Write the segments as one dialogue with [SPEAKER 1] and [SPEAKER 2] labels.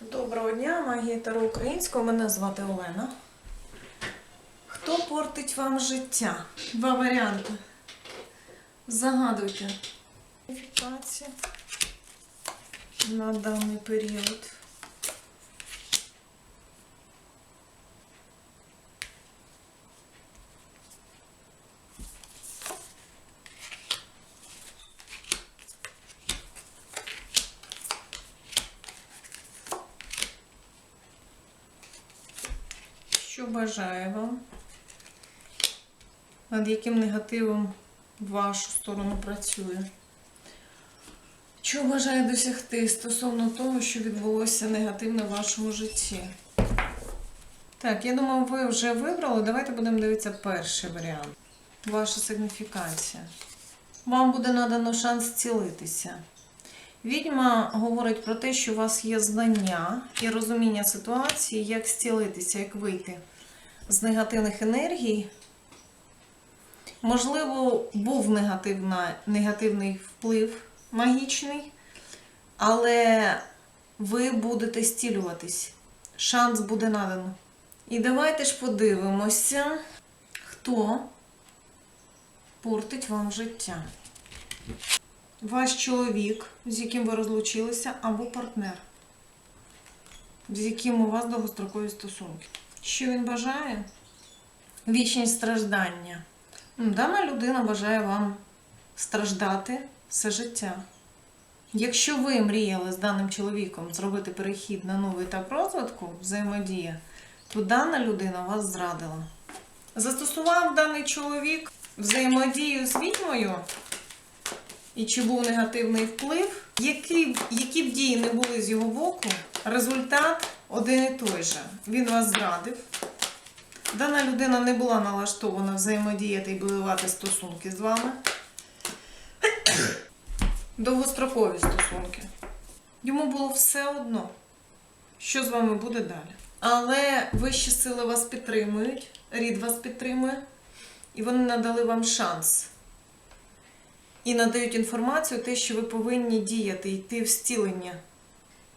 [SPEAKER 1] Доброго дня, магія Таро українського. Мене звати Олена. Хто портить вам життя? Два варіанти. Загадуйте. На даний період. Що бажає вам? Над яким негативом в вашу сторону працює? Що бажає досягти стосовно того, що відбулося негативно в вашому житті? Так, я думаю, ви вже вибрали. Давайте будемо дивитися перший варіант. Ваша сигніфікація. Вам буде надано шанс зцілитися. Відьма говорить про те, що у вас є знання і розуміння ситуації, як зцілитися, як вийти з негативних енергій. Можливо, був негативна, негативний вплив магічний, але ви будете зцілюватись. Шанс буде надано. І давайте ж подивимося, хто портить вам життя. Ваш чоловік, з яким ви розлучилися, або партнер, з яким у вас довгострокові стосунки. Що він бажає? Вічність страждання. Дана людина бажає вам страждати все життя. Якщо ви мріяли з даним чоловіком зробити перехід на новий етап розвитку, взаємодія, то дана людина вас зрадила. Застосував даний чоловік взаємодію з відьмою, і чи був негативний вплив, які, які б дії не були з його боку, результат один і той же. Він вас зрадив. Дана людина не була налаштована взаємодіяти і будувати стосунки з вами. Довгострокові стосунки. Йому було все одно, що з вами буде далі. Але вищі сили вас підтримують, рід вас підтримує, і вони надали вам шанс. І надають інформацію, те, що ви повинні діяти, йти в зцілення.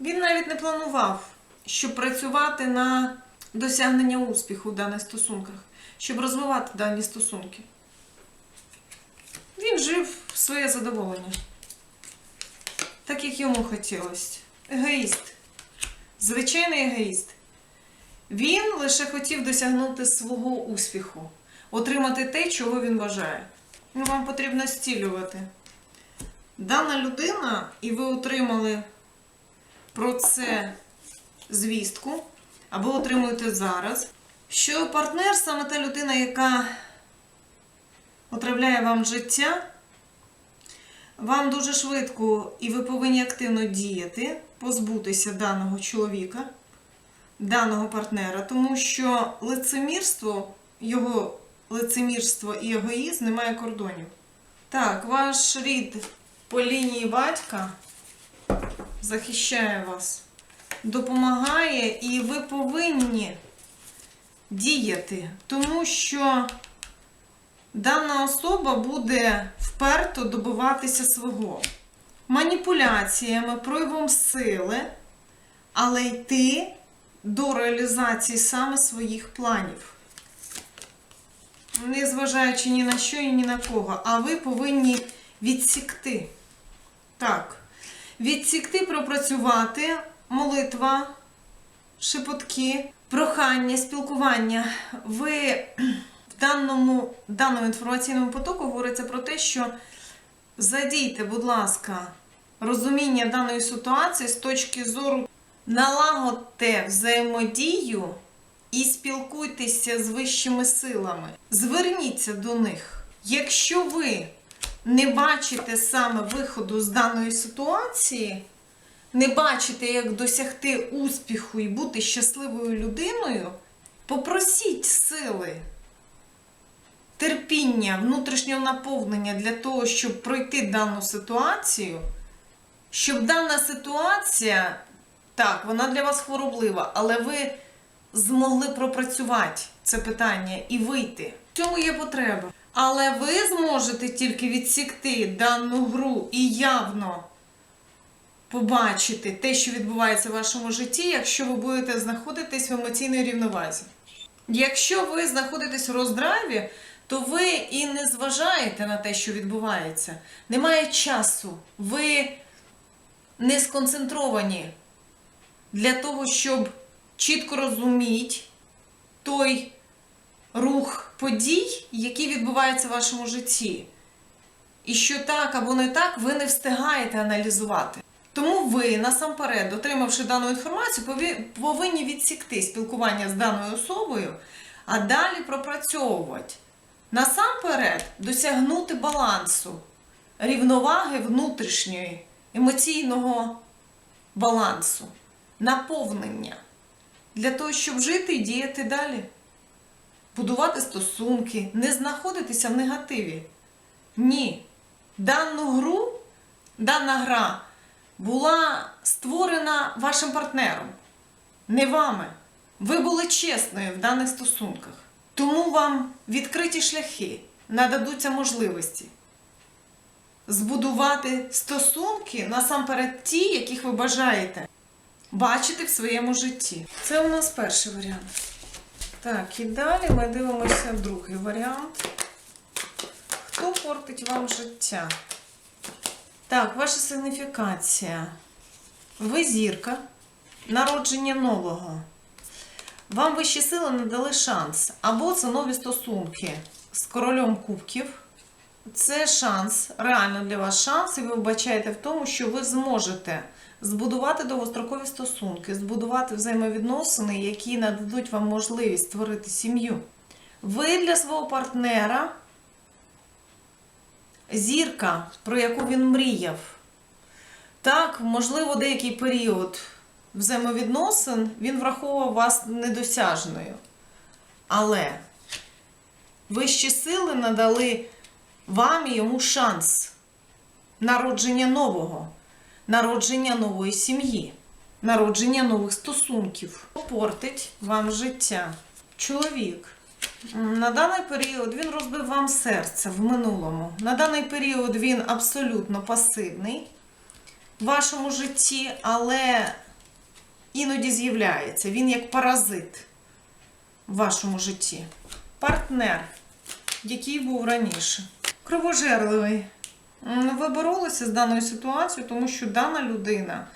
[SPEAKER 1] Він навіть не планував, щоб працювати на досягнення успіху в даних стосунках, щоб розвивати дані стосунки. Він жив в своє задоволення, так як йому хотілося. Егоїст. Звичайний егоїст. Він лише хотів досягнути свого успіху, отримати те, чого він бажає. Ну, вам потрібно зцілювати. Дана людина, і ви отримали про це звістку, або отримуєте зараз, що партнер саме та людина, яка отравляє вам життя, вам дуже швидко і ви повинні активно діяти, позбутися даного чоловіка, даного партнера, тому що лицемірство, його лицемірство і егоїзм немає кордонів. Так, ваш рід по лінії батька захищає вас допомагає, і ви повинні діяти, тому що дана особа буде вперто добиватися свого маніпуляціями, проявом сили, але йти до реалізації саме своїх планів. Не зважаючи ні на що і ні на кого, а ви повинні відсікти. Так, відсікти, пропрацювати молитва, шепотки, прохання, спілкування. Ви в даному, даному інформаційному потоку говориться про те, що задійте, будь ласка, розуміння даної ситуації з точки зору налагодьте взаємодію і спілкуйтеся з вищими силами. Зверніться до них. Якщо ви не бачите саме виходу з даної ситуації, не бачите, як досягти успіху і бути щасливою людиною, попросіть сили, терпіння, внутрішнього наповнення для того, щоб пройти дану ситуацію, щоб дана ситуація, так, вона для вас хвороблива, але ви змогли пропрацювати це питання і вийти. В цьому є потреба. Але ви зможете тільки відсікти дану гру і явно побачити те, що відбувається в вашому житті, якщо ви будете знаходитись в емоційній рівновазі. Якщо ви знаходитесь у роздраві, то ви і не зважаєте на те, що відбувається. Немає часу. Ви не сконцентровані для того, щоб чітко розуміти той рух подій, які відбуваються в вашому житті. І що так або не так, ви не встигаєте аналізувати. Тому ви насамперед, отримавши дану інформацію, повинні відсікти спілкування з даною особою, а далі пропрацьовувати. Насамперед досягнути балансу, рівноваги внутрішньої, емоційного балансу, наповнення для того, щоб жити і діяти далі, будувати стосунки, не знаходитися в негативі. Ні. Дану гру, дана гра була створена вашим партнером, не вами. Ви були чесною в даних стосунках. Тому вам відкриті шляхи нададуться можливості збудувати стосунки насамперед ті, яких ви бажаєте бачити в своєму житті. Це у нас перший варіант. Так, і далі ми дивимося другий варіант. Хто портить вам життя? Так, ваша сигніфікація. Ви зірка, народження нового. Вам вищі сили надали шанс. Або це нові стосунки з королем кубків. Це шанс, реально для вас шанс, і ви вбачаєте в тому, що ви зможете збудувати довгострокові стосунки, збудувати взаємовідносини, які нададуть вам можливість створити сім'ю. Ви для свого партнера зірка, про яку він мріяв. Так, можливо, деякий період взаємовідносин він враховував вас недосяжною. Але вищі сили надали вам і йому шанс народження нового, народження нової сім'ї, народження нових стосунків. Портить вам життя. Чоловік. На даний період він розбив вам серце в минулому. На даний період він абсолютно пасивний в вашому житті, але іноді з'являється. Він як паразит в вашому житті. Партнер, який був раніше. Кровожерливий. М, Ви боролися з даною ситуацією, тому що дана людина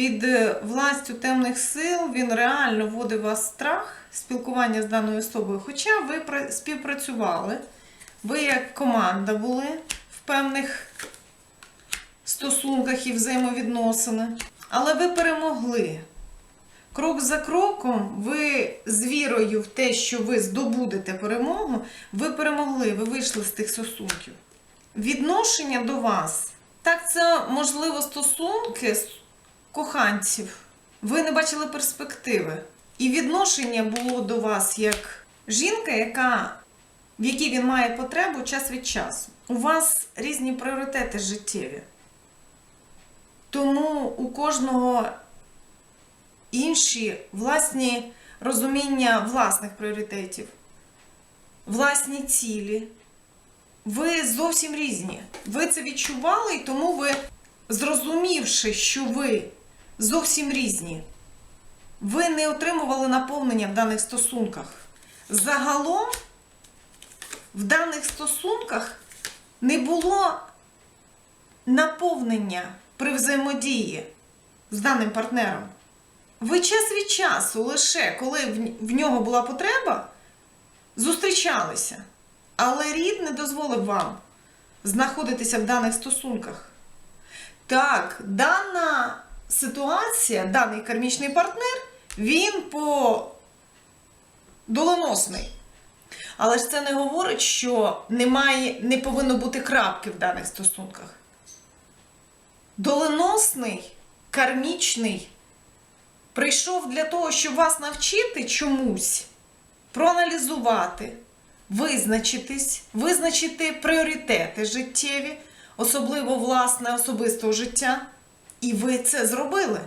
[SPEAKER 1] під е, властю темних сил він реально вводив вас в страх спілкування з даною особою. Хоча ви співпрацювали, ви як команда були в певних стосунках і взаємовідносини, але ви перемогли. Крок за кроком, ви з вірою в те, що ви здобудете перемогу, ви перемогли, ви вийшли з тих стосунків. Відношення до вас, так це можливо стосунки коханців. Ви не бачили перспективи. І відношення було до вас як жінка, яка, в якій він має потребу час від часу. У вас різні пріоритети життєві. Тому у кожного інші власні розуміння власних пріоритетів, власні цілі. Ви зовсім різні. Ви це відчували, і тому ви, зрозумівши, що ви зовсім різні, ви не отримували наповнення в даних стосунках. Загалом в даних стосунках не було наповнення при взаємодії з даним партнером. Ви час від часу, лише коли в- нього була потреба, зустрічалися. Але рід не дозволив вам знаходитися в даних стосунках. Так, дана ситуація, даний кармічний партнер, він по доленосний. Але ж це не говорить, що немає, не повинно бути крапки в даних стосунках. Доленосний, кармічний прийшов для того, щоб вас навчити чомусь, проаналізувати, визначитись, визначити пріоритети життєві, особливо власне особистого життя. І ви це зробили.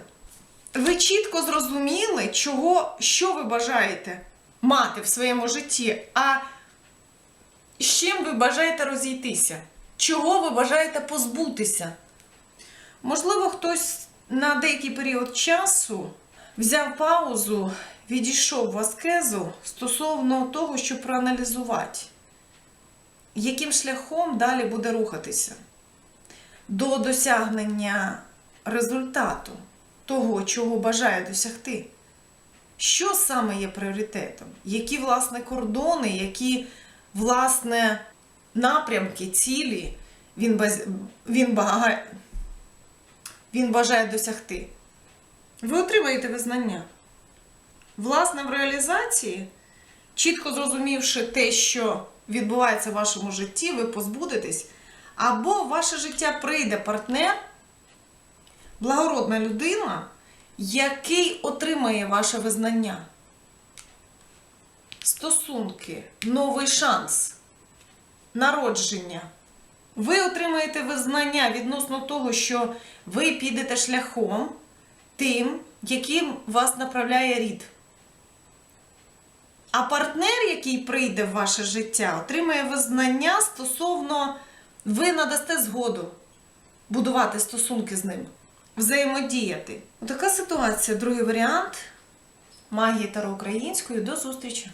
[SPEAKER 1] Ви чітко зрозуміли, чого, що ви бажаєте мати в своєму житті, а з чим ви бажаєте розійтися, чого ви бажаєте позбутися. Можливо, хтось на деякий період часу взяв паузу, відійшов в аскезу стосовно того, щоб проаналізувати, яким шляхом далі буде рухатися до досягнення результату того, чого бажає досягти. Що саме є пріоритетом? Які власне кордони, які власне напрямки, цілі він, баз... він, бага... він бажає досягти? Ви отримаєте визнання. Власне, в реалізації, чітко зрозумівши те, що відбувається в вашому житті, ви позбудетесь, або в ваше життя прийде партнер, благородна людина, який отримає ваше визнання. Стосунки, новий шанс, народження. Ви отримаєте визнання відносно того, що ви підете шляхом тим, яким вас направляє рід. А партнер, який прийде в ваше життя, отримає визнання стосовно ви надасте згоду будувати стосунки з ним, взаємодіяти. Така ситуація. Другий варіант магії таро української. До зустрічі!